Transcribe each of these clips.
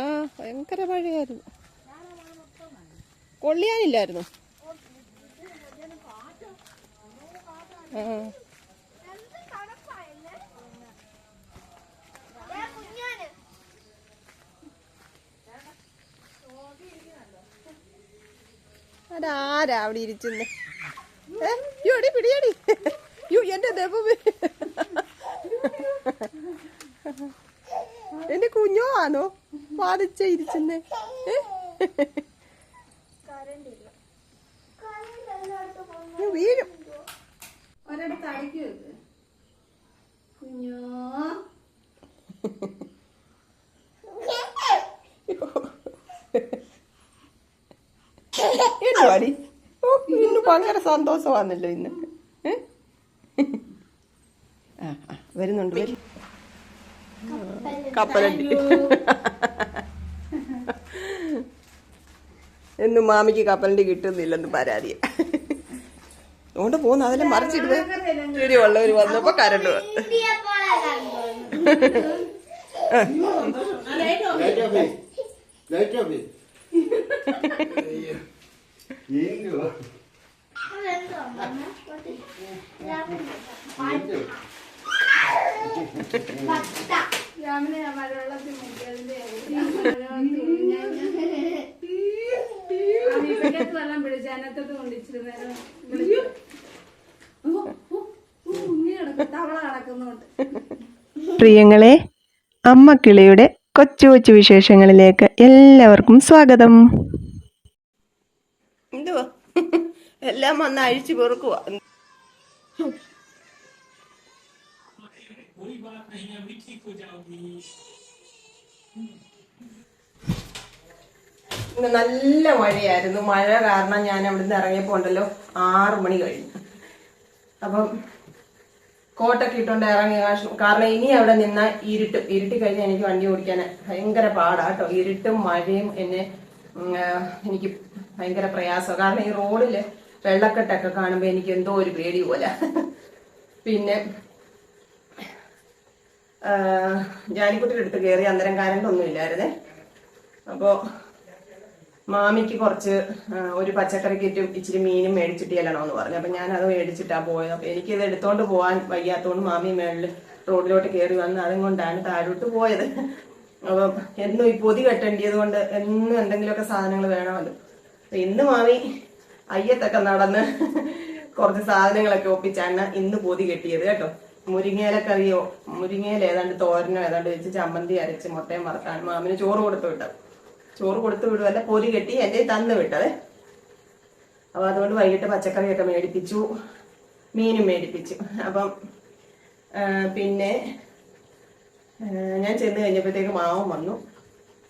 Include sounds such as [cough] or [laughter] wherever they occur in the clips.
ആ ഭയങ്കര മഴയായിരുന്നു. കൊള്ളിയാനില്ലായിരുന്നു. അതാരാ അവിടെ ഇരിച്ചെന്ന് ഏ എടി പിടിയടി യോ എന്റെ ദൈവമേ. എന്റെ കുഞ്ഞോ ആണോ? വാദിച്ച ഇരിച്ചെന്നെ. വീഴും. ഒരിടത്ത് അടിക്ക് വെക്ക് കുഞ്ഞോ. എന്തുവാടി ഓ ഇന്ന് ഭയങ്കര സന്തോഷമാണല്ലോ ഇന്ന്. ആ, വരുന്നുണ്ട് വരും. കപ്പലണ്ടി [laughs] എന്നും മാമിക്ക് കപ്പലണ്ടി കിട്ടുന്നില്ലെന്ന് പരാതി. [laughs] അതുകൊണ്ട് പോകുന്നു. അതെല്ലാം ശരി ഉള്ളവർ വന്നപ്പോ കരണ്ട് വന്നു. [laughs] തവള പ്രിയങ്ങളെ അമ്മ കിളിയുടെ കൊച്ചു കൊച്ചു വിശേഷങ്ങളിലേക്ക് എല്ലാവർക്കും സ്വാഗതം. എന്തുവാ? എല്ലാം വന്ന് അഴിച്ചു പെറുക്കുക जाओगी നല്ല മഴയായിരുന്നു. മഴ കാരണം ഞാൻ അവിടുന്ന് ഇറങ്ങിയപ്പോ ഉണ്ടല്ലോ ആറു മണി കഴിഞ്ഞു. അപ്പം കോട്ടൊക്കെ ഇട്ടുകൊണ്ട് ഇറങ്ങി. കാരണം ഇനി അവിടെ നിന്ന ഇരുട്ടും ഇരുട്ടി കഴിഞ്ഞാൽ എനിക്ക് വണ്ടി ഓടിക്കാൻ ഭയങ്കര പാടാട്ടോ ഇരുട്ടും മഴയും എന്നെ എനിക്ക് ഭയങ്കര പ്രയാസം. കാരണം ഈ റോഡിൽ വെള്ളക്കെട്ടൊക്കെ കാണുമ്പോ എനിക്ക് എന്തോ ഒരു പേടി പോലെ. പിന്നെ ആ, ജാനിക്കുട്ടിയുടെ അടുത്ത് കയറി അന്നേരം ഒന്നും ഇല്ലായിരുന്നേ. അപ്പോൾ മാമിക്ക് കുറച്ച് ഒരു പച്ചക്കറി കിറ്റും ഇച്ചിരി മീനും മേടിച്ചിട്ട് ചെല്ലണമെന്ന് പറഞ്ഞു. അപ്പൊ ഞാൻ അത് മേടിച്ചിട്ടാ പോയത്. അപ്പൊ എനിക്കിത് എടുത്തോണ്ട് പോകാൻ വയ്യാത്തോണ്ട് മാമി മേളിൽ റോഡിലോട്ട് കയറി വന്ന് അതും കൊണ്ടാണ് താഴോട്ട് പോയത്. അപ്പം എന്നും ഈ പൊതി കെട്ടേണ്ടിയത് കൊണ്ട് എന്നും എന്തെങ്കിലുമൊക്കെ സാധനങ്ങൾ വേണമല്ലോ. അപ്പം ഇന്ന് മാമി അയ്യത്തൊക്കെ നടന്ന് കുറച്ച് സാധനങ്ങളൊക്കെ ഒപ്പിച്ചാണ് ഇന്ന് പൊതി കെട്ടിയത് കേട്ടോ. മുരിങ്ങയിലക്കറിയോ മുരിങ്ങയില ഏതാണ്ട് തോരനോ ഏതാണ്ട് വെച്ച് ചമ്മന്തി അരച്ച് മുട്ടയും വറുത്താണ് മാമിന് ചോറ് കൊടുത്തു വിട്ടത്. ചോറ് കൊടുത്തു വിടുവല്ല പൊരി കെട്ടി എന്റെ തന്നു വിട്ടത്. അപ്പൊ അതുകൊണ്ട് വൈകിട്ട് പച്ചക്കറിയൊക്കെ മേടിപ്പിച്ചു. മീനും മേടിപ്പിച്ചു. അപ്പം പിന്നെ ഞാൻ ചെന്ന് കഴിഞ്ഞപ്പോഴത്തേക്ക് മാവും വന്നു.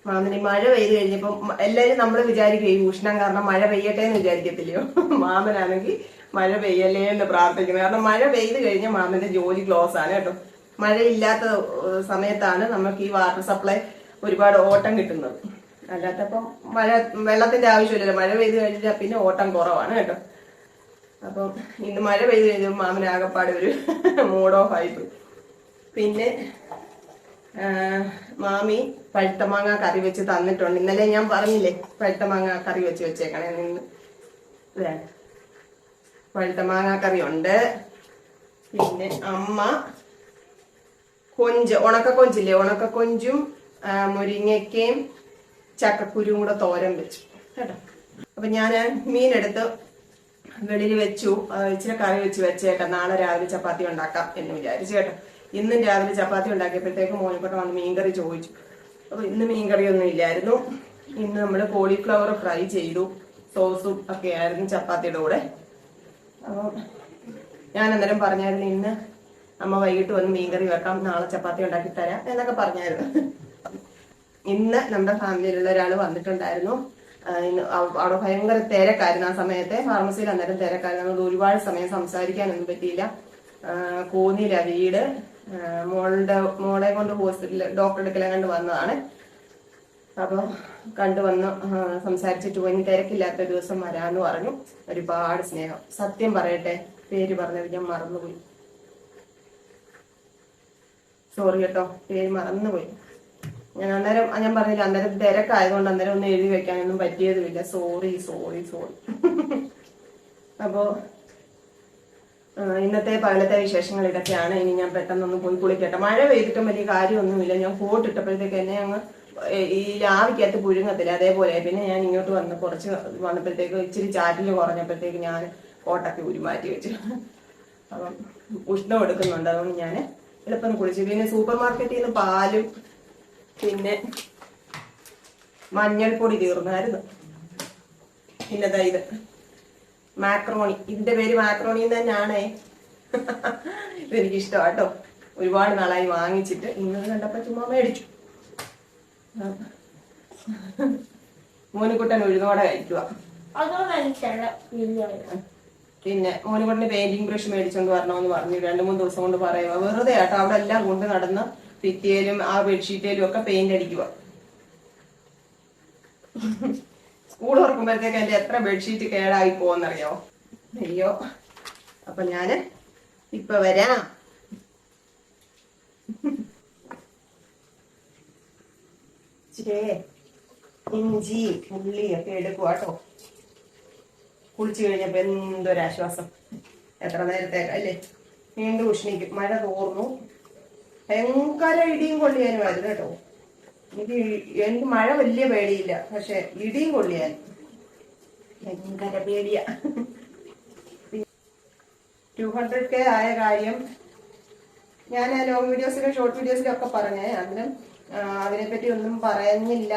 മാമിന് മഴ പെയ്ത് കഴിഞ്ഞപ്പം എല്ലാവരും നമ്മൾ വിചാരിക്കും ഈ ഉഷ്ണം കാരണം മഴ പെയ്യട്ടെ എന്ന് വിചാരിക്കത്തില്ലയോ? മാമനാണെങ്കിൽ മഴ പെയ്യല്ലേ എന്ന് പ്രാർത്ഥിക്കുന്നത് കാരണം മഴ പെയ്ത് കഴിഞ്ഞാൽ മാമിന്റെ ജോലി ക്ലോസ് ആണ് കേട്ടോ. മഴയില്ലാത്ത സമയത്താണ് നമുക്ക് ഈ വാട്ടർ സപ്ലൈ ഒരുപാട് ഓട്ടം കിട്ടുന്നത്. അല്ലാത്തപ്പം മഴ വെള്ളത്തിന്റെ ആവശ്യമില്ലല്ലോ. മഴ പെയ്ത് കഴിഞ്ഞാൽ പിന്നെ ഓട്ടം കുറവാണ് കേട്ടോ. അപ്പം ഇന്ന് മഴ പെയ്ത് കഴിഞ്ഞാൽ മാമിന് ആകപ്പാട് ഒരു മൂഡ് ഓഫ് ആയിപ്പോയി പിന്നെ മാമി പഴുത്ത മാങ്ങ കറി വെച്ച് തന്നിട്ടുണ്ട്. ഇന്നലെ ഞാൻ പറഞ്ഞില്ലേ പഴുത്ത മാങ്ങ കറി വെച്ച് വെച്ചേക്കണേ നിന്ന് മാങ്ങ കറി ഉണ്ട് പിന്നെ അമ്മ കൊഞ്ച് ഉണക്ക കൊഞ്ചില്ലേ? ഉണക്ക കൊഞ്ചും മുരിങ്ങയ്ക്കയും ചക്കക്കുരും കൂടെ തോരൻ വെച്ചു. കേട്ടോ? അപ്പൊ ഞാൻ മീനെടുത്ത് വെളിയിൽ വെച്ചു. ഇച്ചിരി കറി വെച്ച് വെച്ചേട്ടാ നാളെ രാവിലെ ചപ്പാത്തി ഉണ്ടാക്കാം എന്ന് വിചാരിച്ചു കേട്ടോ. ഇന്നും രാവിലെ ചപ്പാത്തി ഉണ്ടാക്കിയപ്പോഴത്തേക്ക് മോനിക്കോട്ട വന്ന് മീൻകറി ചോദിച്ചു. അപ്പൊ ഇന്ന് മീൻകറി ഒന്നും ഇല്ലായിരുന്നു. ഇന്ന് നമ്മൾ കോളിഫ്ലവർ ഫ്രൈ ചെയ്തു. സോസും ഒക്കെ ആയിരുന്നു ചപ്പാത്തിയുടെ കൂടെ. അപ്പം ഞാൻ അന്നേരം പറഞ്ഞായിരുന്നു ഇന്ന് അമ്മ വൈകിട്ട് വന്ന് മീൻകറി വെക്കാം നാളെ ചപ്പാത്തി ഉണ്ടാക്കി തരാം എന്നൊക്കെ പറഞ്ഞായിരുന്നു. ഇന്ന് നമ്മുടെ ഫാമിലിയിലുള്ള ഒരാൾ വന്നിട്ടുണ്ടായിരുന്നു. അവിടെ ഭയങ്കര തിരക്കായിരുന്നു ആ സമയത്തെ. ഫാർമസിയിൽ അന്നേരം തിരക്കായിരുന്നു. അതുകൊണ്ട് ഒരുപാട് സമയം സംസാരിക്കാനൊന്നും പറ്റിയില്ല. കോന്നിയില വീട്. മോളുടെ മോളെ കൊണ്ട് ഹോസ്പിറ്റലിൽ ഡോക്ടറെ അടുക്കലെ കണ്ട് വന്നതാണ്. അപ്പൊ കണ്ടുവന്ന് സംസാരിച്ചിട്ട് പോയി. തിരക്കില്ലാത്ത ദിവസം വരാന്ന് പറഞ്ഞു. ഒരുപാട് സ്നേഹം. സത്യം പറയട്ടെ പേര് പറഞ്ഞത് ഞാൻ മറന്നുപോയി. സോറി കേട്ടോ പേര് മറന്നുപോയി. ഞാൻ അന്നേരം ഞാൻ പറഞ്ഞില്ല അന്നേരം തിരക്കായതുകൊണ്ട് അന്നേരം ഒന്നും എഴുതി വെക്കാനൊന്നും പറ്റിയതുമില്ല. സോറി സോറി സോറി അപ്പോ ഇന്നത്തെ പകലത്തെ വിശേഷങ്ങൾ ഇതൊക്കെയാണ്. ഇനി ഞാൻ പെട്ടെന്നൊന്ന് പോയി കുളിക്കട്ടെ. മഴ പെയ്തിട്ടും വലിയ കാര്യമൊന്നുമില്ല. ഞാൻ കോട്ട് ഇട്ടപ്പോഴത്തേക്ക് എന്നെ അങ്ങ് ഈ ലാവിക്കകത്ത് പുഴുങ്ങത്തില്ല. അതേപോലെ പിന്നെ ഞാൻ ഇങ്ങോട്ട് വന്ന് കുറച്ച് വന്നപ്പോഴത്തേക്ക് ഇച്ചിരി ചാറ്റിൽ കുറഞ്ഞപ്പോഴത്തേക്ക് ഞാൻ കോട്ടൊക്കെ ഉരുമാറ്റി വെച്ചു. അപ്പം ഉഷ്ണം എടുക്കുന്നുണ്ട്. അതുകൊണ്ട് ഞാൻ എളുപ്പം കുളിച്ചു. പിന്നെ സൂപ്പർ മാർക്കറ്റിൽ നിന്ന് പാലും പിന്നെ മഞ്ഞൾപ്പൊടി തീർന്നായിരുന്നു. പിന്നെ ഇത്. മാക്രോണി ഇതിന്റെ പേര് മാക്രോണി തന്നെയാണേ. ഇതെനിക്കിഷ്ടമാട്ടോ ഒരുപാട് നാളായി വാങ്ങിച്ചിട്ട്. ഇന്നത് കണ്ടപ്പോ ചുമ്മാ മേടിച്ചു. ആ. മോനുകുട്ടൻ ഉഴുന്നോടെ കഴിക്കുക പിന്നെ മോനിക്കുട്ടന് പെയിന്റിംഗ് ബ്രഷ് മേടിച്ചോണ്ട് വരണമെന്ന് പറഞ്ഞു. രണ്ടു മൂന്ന് ദിവസം കൊണ്ട് പറയുക വെറുതെ ആട്ടോ അവിടെ എല്ലാം കൊണ്ട് നടന്ന് ഭിത്തിയിലും ആ ബെഡ്ഷീറ്റിലും ഒക്കെ പെയിന്റ് അടിക്കുക സ്കൂൾ തുറക്കുമ്പോഴത്തേക്ക് എന്റെ എത്ര ബെഡ്ഷീറ്റ് കേടായി പോവെന്നറിയോ? അയ്യോ അപ്പൊ ഞാൻ ഇപ്പൊ വരാം. ഇച്ചിരി ഇഞ്ചി ഉള്ളി ഒക്കെ എടുക്കുക കേട്ടോ. കുളിച്ചു കഴിഞ്ഞപ്പോ എന്തൊരാശ്വാസം. എത്ര നേരത്തേക്ക് അല്ലേ? വീണ്ടും ഉഷ്ണിക്കും. മഴ തോർന്നു. ഭയങ്കര ഇടിയും കൊള്ളിയാനുമായിരുന്നു കേട്ടോ. എനിക്ക് എനിക്ക് മഴ വലിയ പേടിയില്ല. പക്ഷെ ഇടിയും കൊള്ളിയാൻ ഭയങ്കര പേടിയ. ടു ഹൺഡ്രഡ് കെ ആയ കാര്യം. ഞാൻ ലോങ് വീഡിയോസിലും ഷോർട്ട് വീഡിയോസിലും ഒക്കെ പറഞ്ഞേ. അന്നും ആ, അതിനെപ്പറ്റി ഒന്നും പറയുന്നില്ല.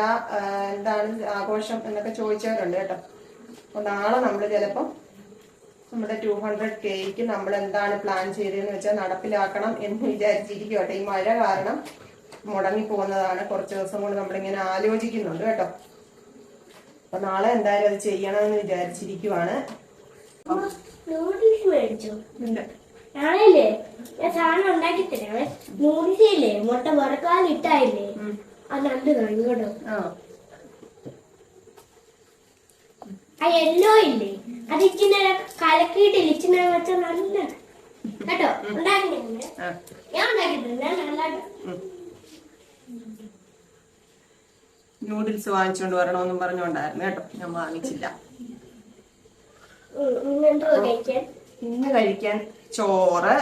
എന്താണ് ആഘോഷം എന്നൊക്കെ ചോദിച്ചവരുണ്ട് കേട്ടോ. അപ്പൊ നാളെ നമ്മൾ ചിലപ്പം നമ്മുടെ ടു ഹൺഡ്രഡ് കെക്ക് നമ്മൾ എന്താണ് പ്ലാൻ ചെയ്തതെന്ന് വെച്ചാൽ നടപ്പിലാക്കണം എന്ന് വിചാരിച്ചിരിക്കും കേട്ടോ. ഈ മഴ കാരണം മുടങ്ങി പോകുന്നതാണ്. കുറച്ച് ദിവസം കൊണ്ട് നമ്മളിങ്ങനെ ആലോചിക്കുന്നുണ്ട് കേട്ടോ. അപ്പൊ നാളെ എന്തായാലും അത് ചെയ്യണമെന്ന് വിചാരിച്ചിരിക്കുവാണ്. നൂഡിൽസ് മേടിച്ചു? ഞാനല്ലേ ഞാൻ സാധനം ഉണ്ടാക്കി തരാമേ ഇല്ലേ മുട്ട വറക്കാലിട്ടായില്ലേ അത് രണ്ട് കേട്ടോ ആ യെല്ലോ ഇല്ലേ അത് ഇച്ചിരി കലക്കിയിട്ടില്ല ഇച്ചിരി വെച്ചാൽ നല്ല കേട്ടോ ഉണ്ടാക്കിയിട്ടുണ്ട് ആ ഞാൻ ഉണ്ടാക്കിയിട്ടുണ്ട് ഞാൻ നല്ലതായിട്ട് നൂഡിൽസ് വാങ്ങിച്ചുകൊണ്ട് വരണമെന്നും പറഞ്ഞുകൊണ്ടായിരുന്നു കേട്ടോ ഞാൻ വാങ്ങിച്ചില്ല കഴിക്കാൻ ഇന്ന് കഴിക്കാൻ ചോറ്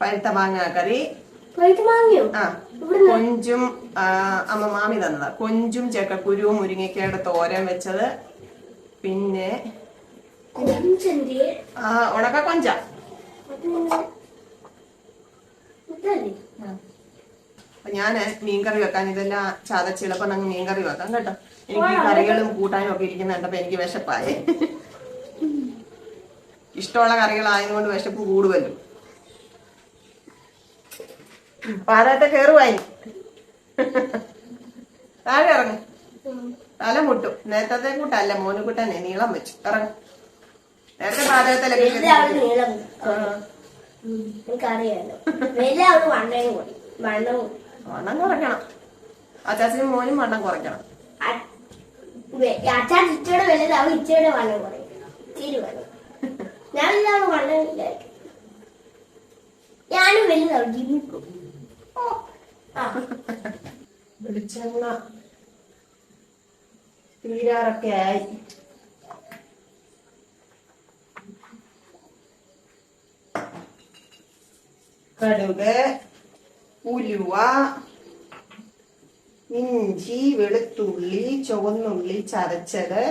പഴുത്ത മാങ്ങ കറി. കൊഞ്ചും അമ്മ മാമി തന്നതാ. കൊഞ്ചും ചക്കക്കുരുവും മുരിങ്ങയ്ക്കയുടെ തോരൻ വെച്ചത്. പിന്നെ ആ ഉണക്ക കൊഞ്ച. അപ്പൊ ഞാൻ മീൻകറി വെക്കാൻ ഇതെല്ലാം ചതച്ചിളപ്പം അങ്ങ് മീൻകറി വെക്കാം കേട്ടോ. എനിക്ക് കറികളും കൂട്ടാനും ഒക്കെ ഇരിക്കുന്ന കണ്ടപ്പോ എനിക്ക് വിശപ്പായി. ഇഷ്ടമുള്ള കറികളായതുകൊണ്ട് വിശപ്പ് കൂടുമല്ലോ പാലത്തെ കേറുവായി. താഴെ ഇറങ്ങ്. തല മുട്ടും. നേരത്തെ കൂട്ടല്ല മോനുകുട്ടനെ നീളം വെച്ചു. ഇറങ്ങ്. നേരത്തെ പാചകത്തിലൊക്കെ വണ്ണം കുറയ്ക്കണം. അച്ചാച്ചനും മോനും വണ്ണം കുറയ്ക്കണം. അച്ഛാൻ ഇച്ചയുടെ വലുത് അവൾ ഇച്ചയുടെ വണ്ണം കുറയും. ഇച്ചിരി വണ്ണം ഞാൻ വണ്ണം ഇല്ലായിരിക്കും ഞാനും വലുതാവും ആ. വെളിച്ചെണ്ണ. തീരാറൊക്കെ ആയി. കടുക് ഉലുവ ഇഞ്ചി വെളുത്തുള്ളി ചുവന്നുള്ളി ചതച്ചത്.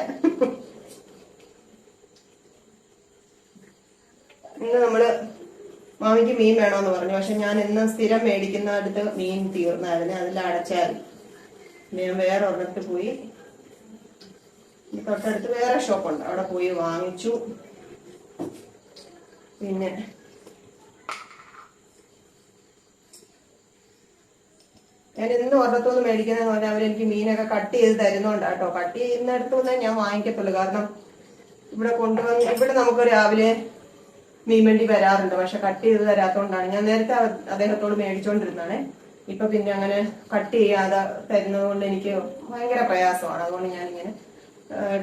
ഇന്ന് നമ്മൾ മാമിക്ക് മീൻ വേണമെന്ന് പറഞ്ഞു. പക്ഷെ ഞാൻ ഇന്ന് സ്ഥിരം മേടിക്കുന്ന അടുത്ത് മീൻ തീർന്നായിരുന്നു അതിൽ അടച്ചാൽ ഞാൻ വേറെ ഒരിടത്ത് പോയി തൊട്ടടുത്ത് വേറെ ഷോപ്പുണ്ട്. അവിടെ പോയി വാങ്ങിച്ചു. പിന്നെ ഞാൻ ഇന്ന് ഒരിടത്തുനിന്ന് മേടിക്കുന്നതെന്ന് പറഞ്ഞാൽ അവരെനിക്ക് മീനൊക്കെ കട്ട് ചെയ്ത് തരുന്നുണ്ട് കേട്ടോ കട്ട് ചെയ്യുന്നിടത്തുനിന്ന് ഞാൻ വാങ്ങിക്കത്തുള്ളൂ. കാരണം ഇവിടെ കൊണ്ടുവന്ന് ഇവിടെ നമുക്ക് രാവിലെ മീൻ വണ്ടി വരാറുണ്ട്. പക്ഷെ കട്ട് ചെയ്ത് തരാത്തോണ്ടാണ്. ഞാൻ നേരത്തെ അദ്ദേഹത്തോട് മേടിച്ചോണ്ടിരുന്നാണേ ഇപ്പൊ പിന്നെ അങ്ങനെ കട്ട് ചെയ്യാതെ തരുന്നത് കൊണ്ട് എനിക്ക് ഭയങ്കര പ്രയാസമാണ്. അതുകൊണ്ട് ഞാൻ ഞാനിങ്ങനെ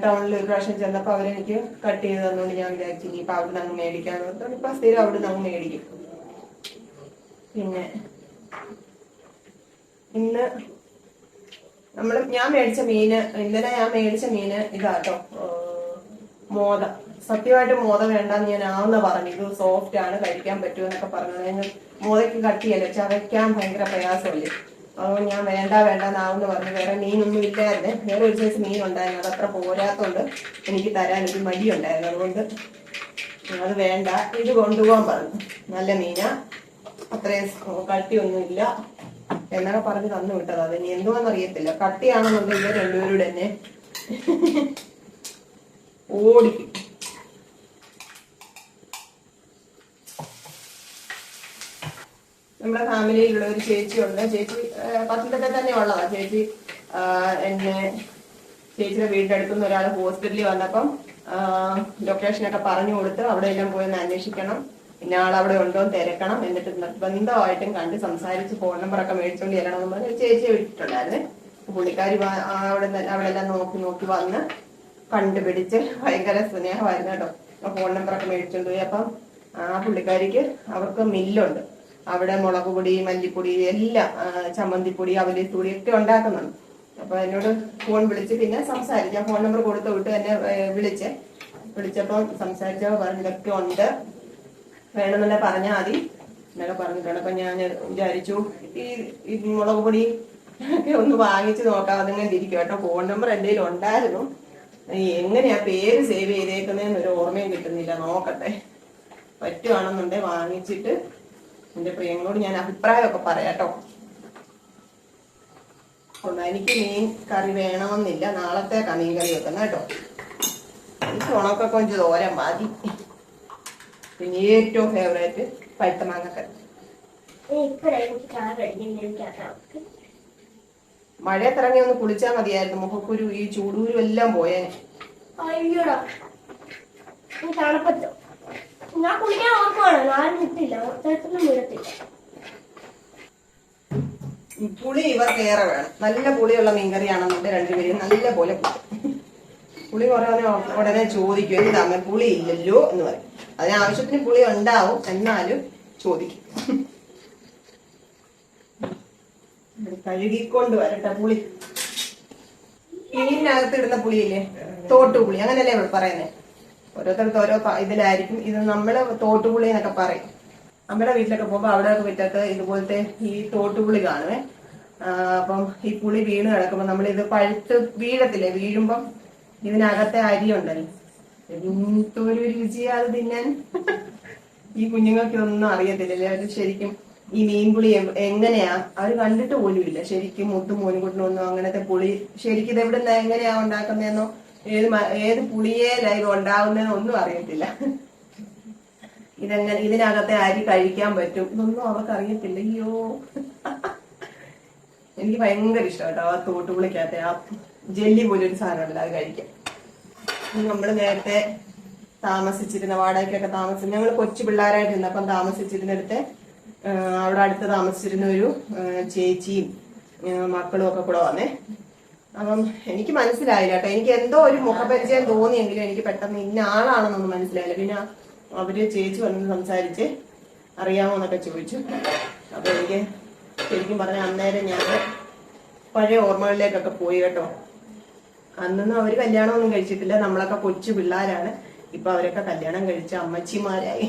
ടൗണിൽ ഒരു പ്രാവശ്യം ചെന്നപ്പോ അവരെനിക്ക് കട്ട് ചെയ്ത് തന്നുകൊണ്ട് ഞാൻ വിചാരിച്ചു ഇനിയിപ്പൊ അവിടെ നിന്ന് മേടിക്കാന്ന് പറഞ്ഞിട്ട് ഇപ്പൊ സ്ഥിരം അവിടെ നിന്ന് മേടിക്കും. പിന്നെ ഇന്ന് നമ്മൾ ഞാൻ മേടിച്ച മീന് ഇന്നലെ ഞാൻ മേടിച്ച മീന് ഇതാട്ടോ മോത സത്യമായിട്ട് മോത വേണ്ടെന്ന് ഞാൻ ആവുന്ന പറഞ്ഞു. ഇത് സോഫ്റ്റ് ആണ് കഴിക്കാൻ പറ്റുമെന്നൊക്കെ പറഞ്ഞു. അതിന് മോതയ്ക്ക് കട്ടിയല്ലേ ചവയ്ക്കാൻ ഭയങ്കര പ്രയാസമല്ലേ? അതുകൊണ്ട് ഞാൻ വേണ്ട വേണ്ട എന്നാവുന്ന പറഞ്ഞു. വേറെ മീനൊന്നും ഇല്ലായിരുന്നു. വേറെ ഒരു സൈസ് മീൻ ഉണ്ടായിരുന്നു അത് അത്ര പോരാത്തോണ്ട് എനിക്ക് തരാൻ ഒരു മടിയുണ്ടായിരുന്നു. അതുകൊണ്ട് അത് വേണ്ട. ഇത് കൊണ്ടുപോകാൻ പറഞ്ഞു. നല്ല മീന. അത്രയും കട്ടിയൊന്നുമില്ല എന്നൊക്കെ പറഞ്ഞ് തന്നു വിട്ടത്. അത് ഇനി എന്തുവാന്നറിയത്തില്ല കട്ടിയാണെന്നുണ്ടെങ്കിൽ രണ്ടുപേരും തന്നെ ഓടിക്കും. നമ്മുടെ ഫാമിലിയിലുള്ള ഒരു ചേച്ചിയുണ്ട്. ചേച്ചി പത്തനംതിട്ട തന്നെ ഉള്ളതാ. ചേച്ചി എന്നെ ചേച്ചിയുടെ വീടിന്റെ അടുത്തുനിന്ന് ഒരാൾ ഹോസ്പിറ്റലിൽ വന്നപ്പം ലൊക്കേഷനൊക്കെ പറഞ്ഞു കൊടുത്ത് അവിടെ എല്ലാം പോയി ഒന്ന് അന്വേഷിക്കണം. പിന്നെ ആൾ അവിടെ ഉണ്ടോ എന്ന് തിരക്കണം. എന്നിട്ട് നിർബന്ധമായിട്ടും കണ്ട് സംസാരിച്ച് ഫോൺ നമ്പറൊക്കെ മേടിച്ചോണ്ട് ചെല്ലണം എന്ന് പറഞ്ഞ് ചേച്ചിയെ വിട്ടിട്ടുണ്ടായിരുന്നു. പുള്ളിക്കാരി അവിടെ അവിടെ എല്ലാം നോക്കി നോക്കി വന്ന് കണ്ടുപിടിച്ച് ഭയങ്കര സ്നേഹമായിരുന്നു കേട്ടോ. ഫോൺ നമ്പറൊക്കെ മേടിച്ചോണ്ട് പോയി. അപ്പം ആ പുള്ളിക്കാരിക്ക് അവർക്ക് മില്ലുണ്ട് അവിടെ മുളക് പൊടി മല്ലിപ്പൊടി എല്ലാം ചമ്മന്തിപ്പൊടി അവലിപ്പൊടി ഒക്കെ ഉണ്ടാക്കുന്നുണ്ട്. അപ്പൊ എന്നോട് ഫോൺ വിളിച്ച് പിന്നെ സംസാരിച്ചു ഫോൺ നമ്പർ കൊടുത്തു വിട്ട് എന്നെ വിളിച്ച്. വിളിച്ചപ്പോ സംസാരിച്ചപ്പോ പറഞ്ഞു ഉണ്ട്. വേണമെന്നെ പറഞ്ഞാൽ മതി. എന്നൊക്കെ പറഞ്ഞിട്ടുണ്ട്. അപ്പൊ ഞാൻ വിചാരിച്ചു ഈ ഈ മുളക് പൊടി ഒക്കെ ഒന്ന് വാങ്ങിച്ചു നോക്കാം. അതിങ്ങനെ ഇരിക്കും കേട്ടോ. ഫോൺ നമ്പർ എന്റെ ഉണ്ടായിരുന്നു. എങ്ങനെയാ പേര് സേവ് ചെയ്തേക്കുന്നതെന്ന് ഒരു ഓർമ്മയും കിട്ടുന്നില്ല. നോക്കട്ടെ. പറ്റുവാണെന്നുണ്ടെങ്കിൽ വാങ്ങിച്ചിട്ട് എന്റെ പ്രിയങ്ങളോട് ഞാൻ അഭിപ്രായമൊക്കെ പറയാട്ടോ. ഒന്നാ എനിക്ക് മീൻ കറി വേണമെന്നില്ല. നാളത്തെ മീൻ കറി വെക്കുന്ന കേട്ടോ. എനിക്ക് ഉണക്കൊക്കെ കൊഞ്ച് തോരൻ മതി. പിന്നെ ഏറ്റവും ഫേവറേറ്റ് പഴുത്ത മാങ്ങക്കറി. അതാണ് മഴയത്തിറങ്ങി ഒന്ന് കുളിച്ചാൽ മതിയായിരുന്നു. മുഖക്കുരു ഈ ചൂടൂരും എല്ലാം പോയേ അയ്യോടാ. തണുപ്പത്തോ ഞാൻ കുളിക്കാൻ ഓർക്കുവാണ് ആരും വിട്ടില്ല ഒരുത്തരത്തിലും വിടത്തില്ല പുളി ഇവർക്ക് ഏറെ വേണം. നല്ല പുളിയുള്ള മീൻകറിയാണെന്നുണ്ടെങ്കിൽ രണ്ടുപേരും നല്ല പോലെ പുളി പുളി കുറവാനെ ഉടനെ ചോദിക്കും. എന്താ പുളി ഇല്ലല്ലോ? എന്ന് പറയും. അതിന് ആവശ്യത്തിന് പുളി ഉണ്ടാവും. എന്നാലും ചോദിക്കും. കഴുകിക്കൊണ്ട് വരട്ടെ പുളി. മീനിനകത്ത് ഇടുന്ന പുളിയില്ലേ? തോട്ടുപുളി അങ്ങനെയല്ലേ ഇവിടെ പറയുന്നത് ഓരോരുത്തർക്ക് ഓരോ ഇതിലായിരിക്കും. ഇത് നമ്മൾ തോട്ടുപുളി എന്നൊക്കെ പറയും. നമ്മുടെ വീട്ടിലൊക്കെ പോകുമ്പോ അവിടെയൊക്കെ വിറ്റൊക്കെ ഇതുപോലത്തെ ഈ തോട്ടുപുളി കാണുവേ. അപ്പം ഈ പുളി വീണ് കിടക്കുമ്പോ നമ്മൾ ഇത് പഴുത്ത് വീഴത്തില്ലേ? വീഴുമ്പം ഇതിനകത്തെ അരി ഉണ്ടല്ലോ എന്തൊരു രുചിയാ അത് തിന്നാൻ. ഈ കുഞ്ഞുങ്ങൾക്ക് ഇതൊന്നും അറിയത്തില്ലല്ലേ. അവർ ശരിക്കും ഈ മീൻപുളി എങ്ങനെയാ? അവർ കണ്ടിട്ട് പോലും ഇല്ല ശരിക്കും മുത്തും മോനുകുട്ടിനൊന്നും അങ്ങനത്തെ പുളി ശരിക്കും ഇത് എവിടുന്ന എങ്ങനെയാ ഉണ്ടാക്കുന്നതെന്നോ ഏത് ഏത് പുളിയേ ലൈവ് ഉണ്ടാവുന്ന ഒന്നും അറിയത്തില്ല. ഇതെങ്ങനെ ഇതിനകത്തെ അരി കഴിക്കാൻ പറ്റും? ഇതൊന്നും അവർക്ക് അറിയത്തില്ല അയ്യോ എനിക്ക് ഭയങ്കര ഇഷ്ടം കേട്ടോ ആ തോട്ടുപുളിക്കകത്തെ ആ ജെല്ലി പോലെ ഒരു സാധനം ഉണ്ടല്ലോ അത് കഴിക്കാം നമ്മൾ നേരത്തെ താമസിച്ചിരുന്ന വാടകയ്ക്കൊക്കെ താമസിച്ചു ഞങ്ങൾ കൊച്ചു പിള്ളേരായിട്ട് അപ്പം താമസിച്ചിരുന്നിടത്ത് അവിടെ അടുത്ത് താമസിച്ചിരുന്ന ഒരു ചേച്ചിയും മക്കളും ഒക്കെ കൂടെ വന്നേ. അപ്പം എനിക്ക് മനസ്സിലായില്ല കേട്ടോ. എനിക്ക് എന്തോ ഒരു മുഖപരിചയം തോന്നിയെങ്കിലും എനിക്ക് പെട്ടെന്ന് ഇന്ന ആളാണെന്നൊന്നും മനസ്സിലായില്ല. പിന്നെ അവർ ചേച്ചി വന്ന് സംസാരിച്ച് അറിയാമോ എന്നൊക്കെ ചോദിച്ചു. അപ്പൊ എനിക്ക് ശരിക്കും പറഞ്ഞ അന്നേരം ഞാൻ പഴയ ഓർമ്മകളിലേക്കൊക്കെ പോയി കേട്ടോ. അന്നൊന്നും അവർ കല്യാണമൊന്നും കഴിച്ചിട്ടില്ല. നമ്മളൊക്കെ കൊച്ചു പിള്ളേരാണ്. ഇപ്പൊ അവരൊക്കെ കല്യാണം കഴിച്ച അമ്മച്ചിമാരായി.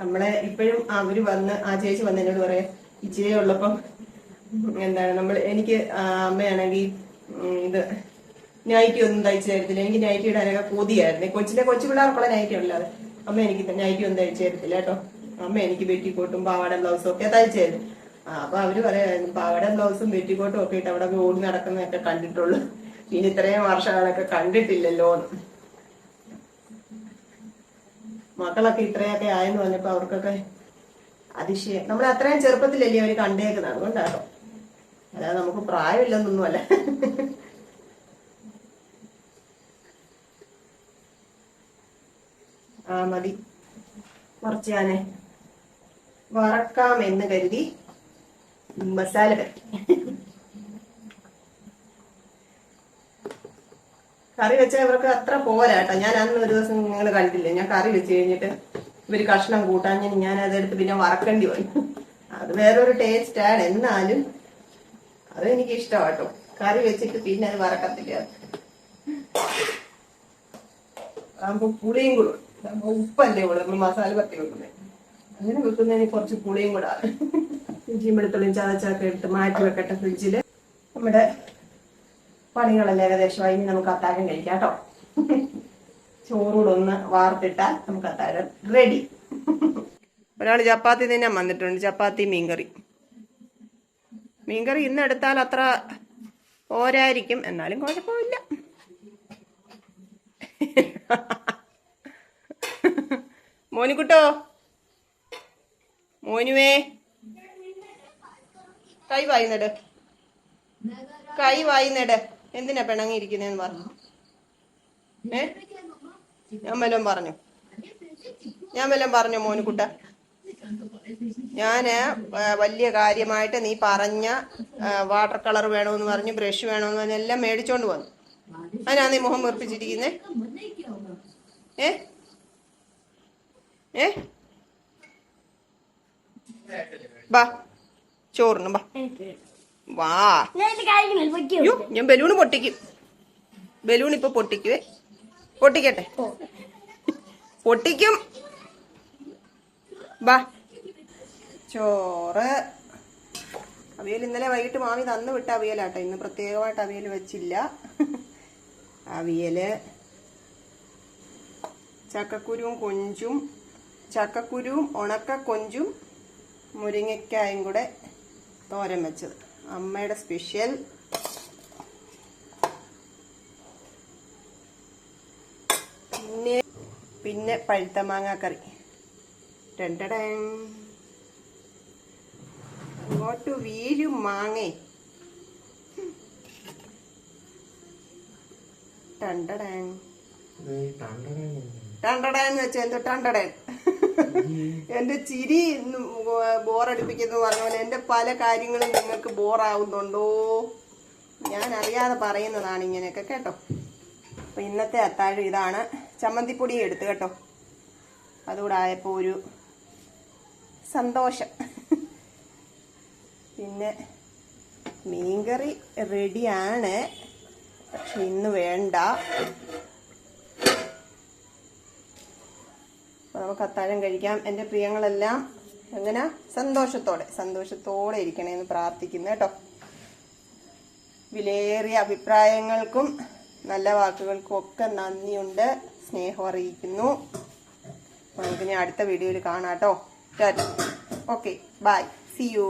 നമ്മളെ ഇപ്പോഴും അവർ വന്ന് ആ ചേച്ചി വന്ന് എന്നോട് പറയാം ഇച്ചിരി ഉള്ളപ്പം എന്താണ് നമ്മൾ എനിക്ക് അമ്മയാണെങ്കിൽ ഇത് നൈറ്റി ഒന്നും തയ്ച്ചു തരത്തില്ല. എനിക്ക് നൈറ്റി ഇടാനൊക്കെ കൊതിയായിരുന്നു. കൊച്ചിന്റെ കൊച്ചു പിള്ളേർക്കുള്ള നൈറ്റി ഉള്ളത് അമ്മ എനിക്ക് നൈറ്റി ഒന്നും തയ്ച്ചു തരത്തില്ല കേട്ടോ. അമ്മ എനിക്ക് പെറ്റിക്കോട്ടും പാവാട ബ്ലൗസും ഒക്കെ തയ്ച്ചു തരും. അപ്പൊ അവർ പറയായിരുന്നു പാവാട ബ്ലൗസും പെറ്റിക്കോട്ടും ഒക്കെ ഇട്ട് അവിടെ ഓടി നടക്കുന്നതൊക്കെ കണ്ടിട്ടുള്ളൂ. ഇനി ഇത്രയും വർഷങ്ങളൊക്കെ കണ്ടിട്ടില്ലല്ലോ മക്കളൊക്കെ ഇത്രയൊക്കെ ആയെന്ന് പറഞ്ഞപ്പോ അവർക്കൊക്കെ അതിശയം. നമ്മൾ അത്രയും ചെറുപ്പത്തിലല്ലേ അവർ കണ്ടേക്കുന്നത്? അതുകൊണ്ടാട്ടോ. അല്ലാതെ നമുക്ക് പ്രായമില്ലെന്നൊന്നുമല്ല ആ മതി. കുറച്ച് ഞാൻ വറക്കാം എന്ന് കരുതി മസാല പറ്റി കറി വെച്ചാൽ ഇവർക്ക് അത്ര പോരാട്ടോ. ഞാൻ അന്ന് ഒരു ദിവസം നിങ്ങൾ കണ്ടില്ലേ ഞാൻ കറി വെച്ച് കഴിഞ്ഞിട്ട് ഇവർ കഷ്ണം കൂട്ടാൻ ഞാൻ അതെടുത്ത് പിന്നെ വറക്കേണ്ടി വന്നു. അത് അത് വേറൊരു ടേസ്റ്റാണ് എന്നാലും അത് എനിക്ക് ഇഷ്ടമാട്ടോ. കറി വെച്ചിട്ട് പിന്നെ അത് വറക്കത്തില്ല. ആകുമ്പോ പുളിയും കൂടെ. ആകുമ്പോ ഉപ്പല്ലേ കൂടെ നമ്മൾ മസാല പത്തി വെക്കുന്നത് അങ്ങനെ വെക്കുന്നതിന് കുറച്ച് പുളിയും കൂടെ ആണ് ഇഞ്ചിയും വെളുത്തുള്ളിയും ചതച്ചൊക്കെ എടുത്ത് മാറ്റി വെക്കട്ടെ ഫ്രിഡ്ജിൽ. നമ്മുടെ പണികളെല്ലാം ഏകദേശമായി. ഇനി നമുക്ക് അത്താഴം കഴിക്കാം കേട്ടോ. ചോറൂടെ ഒന്ന് വാർത്തിട്ടാൽ നമുക്ക് അത്താഴം റെഡി. ഒരാൾ ചപ്പാത്തി തിന്നാൻ വന്നിട്ടുണ്ട്. ചപ്പാത്തി മീൻകറി. മീൻകറി ഇന്ന് എടുത്താൽ അത്ര പോരായിരിക്കും. എന്നാലും കുഴപ്പമില്ല. മോനിക്കുട്ടോ? മോനുവേ? കൈ വായിന്നെട്. കൈ വായിന്നെട്. എന്തിനാ പിണങ്ങിയിരിക്കുന്നതെന്ന് പറഞ്ഞു ഏ? ഞാൻ വല്ലതും പറഞ്ഞു. ഞാൻ വല്ലതും പറഞ്ഞു മോനുകുട്ട ഞാൻ വലിയ കാര്യമായിട്ട് നീ പറഞ്ഞ വാട്ടർ കളർ വേണമെന്ന് പറഞ്ഞു ബ്രഷ് വേണമെന്ന് പറഞ്ഞ് എല്ലാം മേടിച്ചോണ്ട് വന്നു. അതിനാ നീ മുഖം വീർപ്പിച്ചിരിക്കുന്നേ? ഏ? ഏ? ബാ ചോറിന് ബാ. വാ. ഞാൻ ബലൂണ് പൊട്ടിക്കും. ബലൂൺ ഇപ്പൊ പൊട്ടിക്കുവേ. പൊട്ടിക്കട്ടെ. പൊട്ടിക്കും. ബാ. ചോറ്. അവിയൽ ഇന്നലെ വൈകിട്ട് മാമി തന്നു വിട്ട അവിയലാട്ടോ. ഇന്ന് പ്രത്യേകമായിട്ട് അവിയൽ വെച്ചില്ല. അവിയൽ ചക്കക്കുരുവും കൊഞ്ചും ചക്കക്കുരുവും ഉണക്ക കൊഞ്ചും മുരിങ്ങയ്ക്കായും കൂടെ തോരൻ വെച്ചത്. അമ്മയുടെ സ്പെഷ്യൽ. പിന്നെ പിന്നെ പഴുത്ത മാങ്ങാക്കറി രണ്ടടൻ ഇങ്ങോട്ട് വീഴും മാങ്ങേ. ടണ്ടടൻ. ടണ്ടടൻ എന്ന് വെച്ചാൽ എന്തോ ടണ്ടടൻ. എന്റെ ചിരി ബോറടിപ്പിക്കുന്നു പറഞ്ഞ പോലെ എന്റെ പല കാര്യങ്ങളും നിങ്ങൾക്ക് ബോറാവുന്നുണ്ടോ? ഞാൻ അറിയാതെ പറയുന്നതാണ് ഇങ്ങനെയൊക്കെ കേട്ടോ. അപ്പൊ ഇന്നത്തെ അത്താഴം ഇതാണ്. ചമ്മന്തിപ്പൊടി എടുത്ത് കേട്ടോ. അതുകൂടെ ആയപ്പോൾ ഒരു സന്തോഷം. പിന്നെ മീൻകറി റെഡിയാണ്. പക്ഷെ ഇന്ന് വേണ്ട. നമുക്ക് അത്താഴം കഴിക്കാം. എന്റെ പ്രിയങ്ങളെല്ലാം എങ്ങനെ? സന്തോഷത്തോടെ സന്തോഷത്തോടെ ഇരിക്കണേന്ന് പ്രാർത്ഥിക്കുന്നു കേട്ടോ. വിലയേറിയ അഭിപ്രായങ്ങൾക്കും നല്ല വാക്കുകൾക്കും ഒക്കെ നന്ദിയുണ്ട്. സ്നേഹം അറിയിക്കുന്നു. നമുക്ക് ഞാൻ അടുത്ത വീഡിയോയിൽ കാണാം കേട്ടോ. Okay bye. C U